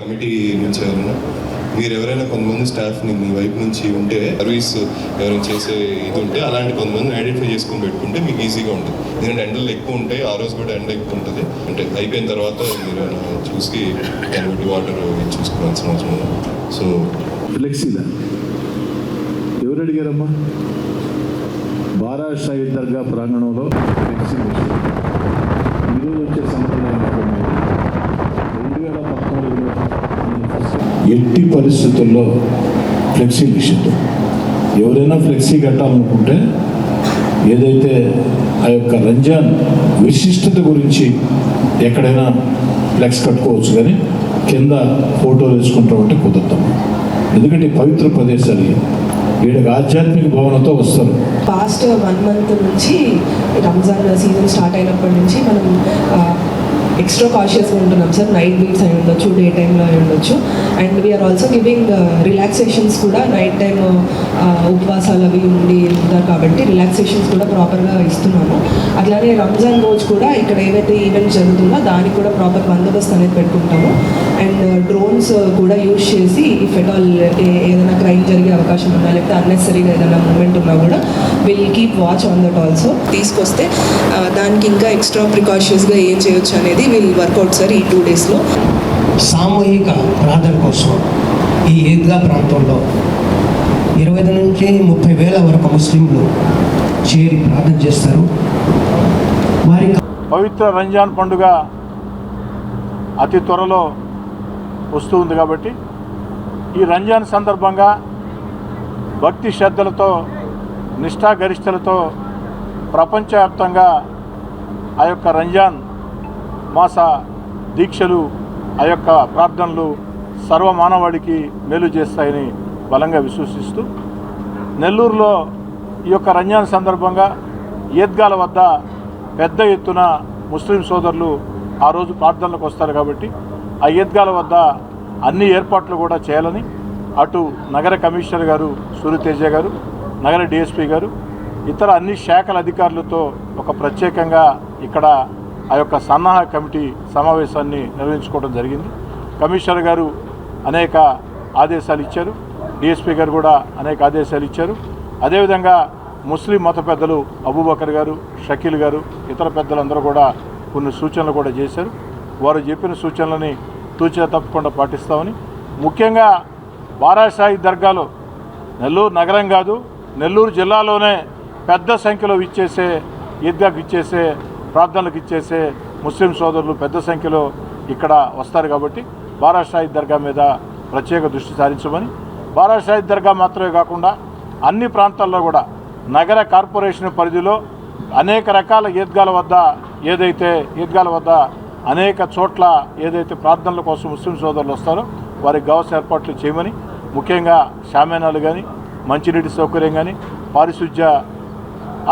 Committee నుంచి ఎవరైనా మీరు ఎవరైనా కొంతమంది స్టాఫ్ని మీ వైపు నుంచి ఉంటే సర్వీస్ ఎవరైనా చేసే ఇది ఉంటే అలాంటి కొంతమంది ఐడెంటిఫై చేసుకొని పెట్టుకుంటే మీకు ఈజీగా ఉంటుంది. ఎందుకంటే ఎండలు ఎక్కువ ఉంటాయి ఆ రోజు కూడా ఎండ ఎక్కువ ఉంటుంది. అంటే అయిపోయిన తర్వాత మీరు చూసి దాన్ని బట్టి వాటర్ చూసుకోవాల్సిన అవసరం ఉంది? సో ఫ్లెక్సీలా? ఎవరు అడిగారమ్మా? బారా సాయి దర్గా ప్రాంగణంలో ఫ్లెక్సీ ఈరోజు వచ్చే సంప్రదాయం ఎట్టి పరిస్థితుల్లో ఫ్లెక్సీ నిషిద్ధం ఎవరైనా ఫ్లెక్సీ కట్టాలనుకుంటే ఏదైతే ఆ యొక్క రంజాన్ విశిష్టత గురించి ఎక్కడైనా ఫ్లెక్స్ కట్టుకోవచ్చు కానీ కింద ఫోటోలు తీసుకుంటాం అంటే కుదరతాం ఎందుకంటే పవిత్ర ప్రదేశాలు వీళ్ళకి ఆధ్యాత్మిక భావనతో వస్తారు. పాస్ట్ వన్ మంత్ నుంచి రంజాన్ సీజన్ స్టార్ట్ అయినప్పటి నుంచి మనం ఎక్స్ట్రా కాషియస్గా ఉంటున్నాం సార్ నైట్ బీట్స్ అయి ఉండొచ్చు డే టైంలో అయి ఉండొచ్చు. And we are also giving relaxations కూడా నైట్ టైం uh, uh, ఉపవాసాలు అవి ఉండి ఉంటారు కాబట్టి రిలాక్సేషన్స్ కూడా ప్రాపర్గా ఇస్తున్నాము. అట్లానే రంజాన్ రోజు కూడా ఇక్కడ ఏవైతే ఈవెంట్ జరుగుతుందో దానికి కూడా ప్రాపర్ బందోబస్తు అనేది పెట్టుకుంటాము. అండ్ డ్రోన్స్ uh, కూడా యూజ్ చేసి ఇఫ్ ఎట్ ఆల్ ఏదైనా క్రైమ్ జరిగే అవకాశం ఉన్నా లేకపోతే అన్నెసరీగా ఏదైనా మూమెంట్ ఉన్నా కూడా will keep watch on that also తీసుకొస్తే దానికి ఇంకా ఎక్స్ట్రా ప్రికాషన్స్గా ఏం చేయొచ్చు అనేది విల్ వర్కౌట్ సార్ ఈ టూ డేస్లో సామూహిక ప్రార్థన కోసం ఈ ఈద్గా ప్రాంతంలో ఇరవై ఐదు నుంచి ముప్పై వేల వరకు ముస్లింలు చేరి ప్రార్థన చేస్తారు. వారి పవిత్ర రంజాన్ పండుగ అతి త్వరలో వస్తూ ఉంది కాబట్టి ఈ రంజాన్ సందర్భంగా భక్తి శ్రద్ధలతో నిష్ఠాగరిష్టలతో ప్రపంచవ్యాప్తంగా ఆ యొక్క రంజాన్ మాస దీక్షలు ఆ యొక్క ప్రార్థనలు సర్వమానవాడికి మేలు చేస్తాయని బలంగా విశ్వసిస్తూ నెల్లూరులో ఈ యొక్క రంజాన్ సందర్భంగా ఈద్గాల వద్ద పెద్ద ఎత్తున ముస్లిం సోదరులు ఆ రోజు ప్రార్థనలకు వస్తారు కాబట్టి ఆ ఈద్గాల వద్ద అన్ని ఏర్పాట్లు కూడా చేయాలని అటు నగర కమిషనర్ గారు సూర్యతేజ గారు నగర డిఎస్పీ గారు ఇతర అన్ని శాఖల అధికారులతో ఒక ప్రత్యేకంగా ఇక్కడ ఆ యొక్క సన్నాహ కమిటీ సమావేశాన్ని నిర్వహించుకోవడం జరిగింది. కమిషనర్ గారు అనేక ఆదేశాలు ఇచ్చారు. డిఎస్పీ గారు కూడా అనేక ఆదేశాలు ఇచ్చారు. అదేవిధంగా ముస్లిం మత పెద్దలు అబూబకర్ గారు షకీల్ గారు ఇతర పెద్దలందరూ కూడా కొన్ని సూచనలు కూడా చేశారు. వారు చెప్పిన సూచనలని తూచా తప్పకుండా పాటిస్తామని. ముఖ్యంగా బారాసాయి దర్గాలో నెల్లూరు నగరం కాదు నెల్లూరు జిల్లాలోనే పెద్ద సంఖ్యలో ఇచ్చేసే ఈద్గాకు ఇచ్చేసే ప్రార్థనలకు ఇచ్చేసే ముస్లిం సోదరులు పెద్ద సంఖ్యలో ఇక్కడ వస్తారు కాబట్టి బారాషాయి దర్గా మీద ప్రత్యేక దృష్టి సారించమని. బారాషాయి దర్గా మాత్రమే కాకుండా అన్ని ప్రాంతాల్లో కూడా నగర కార్పొరేషన్ పరిధిలో అనేక రకాల ఈద్గాల వద్ద ఏదైతే ఈద్గాల వద్ద అనేక చోట్ల ఏదైతే ప్రార్థనల కోసం ముస్లిం సోదరులు వస్తారో వారికి కావాల్సిన ఏర్పాట్లు చేయమని. ముఖ్యంగా షామేనాలు కానీ మంచినీటి సౌకర్యం కానీ పారిశుధ్య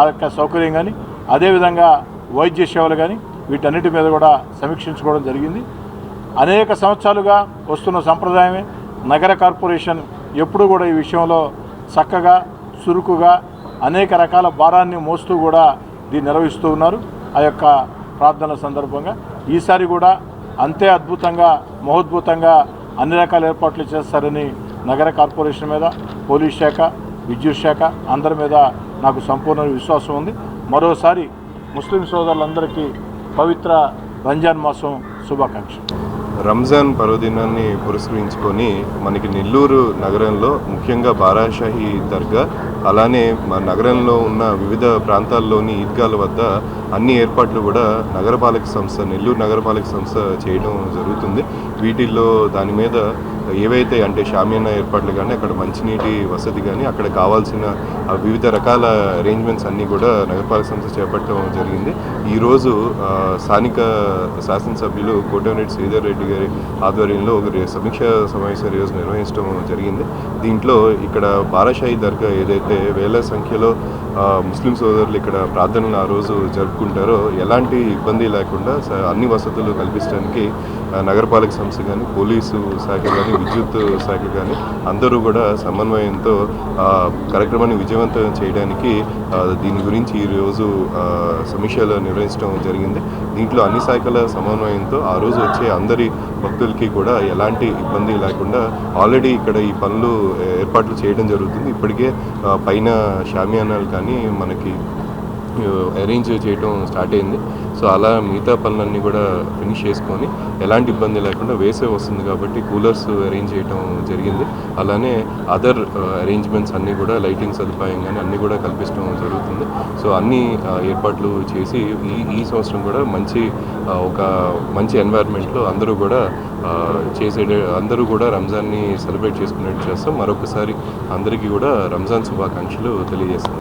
ఆ యొక్క సౌకర్యం కానీ అదేవిధంగా వైద్య సేవలు కానీ వీటన్నిటి మీద కూడా సమీక్షించుకోవడం జరిగింది. అనేక సంవత్సరాలుగా వస్తున్న సంప్రదాయమే నగర కార్పొరేషన్ ఎప్పుడూ కూడా ఈ విషయంలో చక్కగా చురుకుగా అనేక రకాల భారాన్ని మోస్తూ కూడా దీన్ని నిర్వహిస్తూ ఉన్నారు. ఆ యొక్క ప్రార్థన సందర్భంగా ఈసారి కూడా అంతే అద్భుతంగా మహోద్భుతంగా అన్ని రకాల ఏర్పాట్లు చేస్తారని నగర కార్పొరేషన్ మీద పోలీస్ శాఖ విద్యుత్ శాఖ అందరి మీద నాకు సంపూర్ణ విశ్వాసం ఉంది. మరోసారి ముస్లిం సోదరులందరికీ పవిత్ర రంజాన్ మాసం శుభాకాంక్షలు. రంజాన్ పర్వదినాన్ని పురస్కరించుకొని మనకి నెల్లూరు నగరంలో ముఖ్యంగా బారాషాహి దర్గా అలానే మన నగరంలో ఉన్న వివిధ ప్రాంతాల్లోని ఈద్గాల వద్ద అన్ని ఏర్పాట్లు కూడా నగరపాలక సంస్థ నెల్లూరు నగరపాలక సంస్థ చేయడం జరుగుతుంది. వీటిల్లో దాని మీద ఏవైతే అంటే షామియానా ఏర్పాట్లు కానీ అక్కడ మంచినీటి వసతి కానీ అక్కడ కావాల్సిన వివిధ రకాల అరేంజ్మెంట్స్ అన్నీ కూడా నగరపాలక సంస్థ చేపట్టడం జరిగింది. ఈరోజు స్థానిక శాసనసభ్యులు కోటమిరెడ్డి శ్రీధర్ రెడ్డి గారి ఆధ్వర్యంలో ఒక సమీక్ష సమావేశం ఈరోజు నిర్వహించడం జరిగింది. దీంట్లో ఇక్కడ బారాషాహి దర్గా ఏదైతే వేల సంఖ్యలో ముస్లిం సోదరులు ఇక్కడ ప్రార్థనలు ఆ రోజు జరుపుకుంటారో ఎలాంటి ఇబ్బంది లేకుండా స- అన్ని వసతులు కల్పించడానికి నగరపాలక సంస్థ కానీ పోలీసు శాఖ కానీ విద్యుత్ శాఖ కానీ అందరూ కూడా సమన్వయంతో ఆ, కార్యక్రమాన్ని విజయవంతం చేయడానికి దీని గురించి ఈరోజు సమీక్షలు నిర్వహించడం జరిగింది. దీంట్లో అన్ని శాఖల సమన్వయంతో ఆ రోజు వచ్చే అందరి భక్తులకి కూడా ఎలాంటి ఇబ్బంది లేకుండా ఆల్రెడీ ఇక్కడ ఈ పనులు ఏర్పాట్లు చేయడం జరుగుతుంది. ఇప్పటికే పైన షామియానాలు కానీ మనకి అరేంజ్ చేయడం స్టార్ట్ అయింది. సో అలా మిగతా పనులన్నీ కూడా ఫినిష్ చేసుకొని ఎలాంటి ఇబ్బంది లేకుండా వేసే వస్తుంది కాబట్టి కూలర్స్ అరేంజ్ చేయడం జరిగింది. అలానే అదర్ అరేంజ్మెంట్స్ అన్నీ కూడా లైటింగ్ సదుపాయం కానీ అన్నీ కూడా కల్పించడం జరుగుతుంది. సో అన్ని ఏర్పాట్లు చేసి ఈ ఈ సంవత్సరం కూడా మంచి ఒక మంచి ఎన్వైర్న్మెంట్లో అందరూ కూడా చేసే అందరూ కూడా రంజాన్ని సెలబ్రేట్ చేసుకునేట్టు చేస్తాం. మరొకసారి అందరికీ కూడా రంజాన్ శుభాకాంక్షలు తెలియజేస్తాం